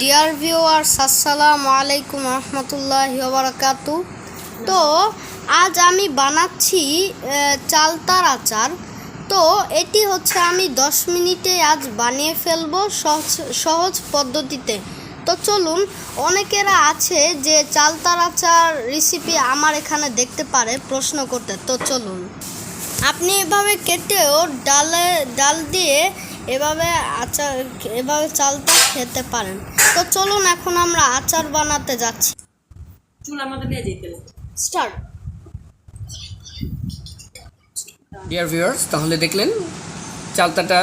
Dear viewers আসসালামু আলাইকুম রহমতুল্লাহ বারাকাতু তো, আজ আমি বানাচ্ছি চালতার আচার। তো, এটি হচ্ছে আমি দশ মিনিটে আজ বানিয়ে ফেলব সহজ সহজ পদ্ধতিতে। তো চলুন, অনেকেরা আছে যে চালতার আচার রেসিপি আমার এখানে দেখতে পারে, প্রশ্ন করতে। তো চলুন। আপনি এভাবে কেটেও ডালে, ডাল দিয়ে এভাবে আচার এভাবে চালটা খেতে পারেন। তো চলুন এখন আমরা আচার বানাতে যাচ্ছি। চুলার মধ্যে নিয়ে যেতে স্টার্ট। ডিয়ার ভিউয়ার্স তাহলে দেখলেন চালতাটা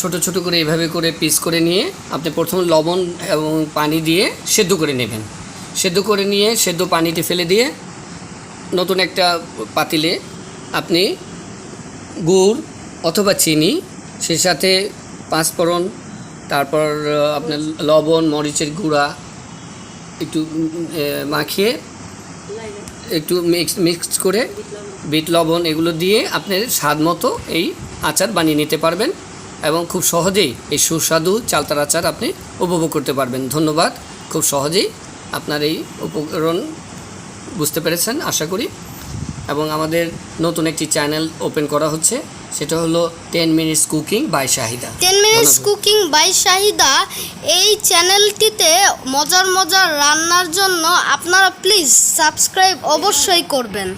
ছোট ছোট করে এভাবে করে পিস করে নিয়ে আপনি প্রথমে লবণ এবং পানি দিয়ে সেদ্ধ করে নেবেন। সেদ্ধ করে নিয়ে সেদ্ধ পানিটি ফেলে দিয়ে নতুন একটা পাতিলে আপনি গুড় অথবা চিনি সেই সাথে পাঁচফোড়ন, তারপর আপনার লবণ, মরিচের গুঁড়া, একটু মাখিয়ে একটু মিক্স মিক্স করে বিট লবণ এগুলো দিয়ে আপনি স্বাদ মতো এই আচার বানিয়ে নিতে পারবেন এবং খুব সহজেই এই সুস্বাদু চালতার আচার আপনি উপভোগ করতে পারবেন। ধন্যবাদ। খুব সহজেই আপনার এই উপকরণ বুঝতে পেরেছেন। আশা করি এবং আমাদের নতুন একটি চ্যানেল ওপেন করা হচ্ছে সেটা হলো ten minutes cooking by Shahida. Ten minutes cooking by Shahida এই চ্যানেলটিতে মজার মজার রান্নার জন্য আপনারা প্লিজ সাবস্ক্রাইব অবশ্যই করবেন।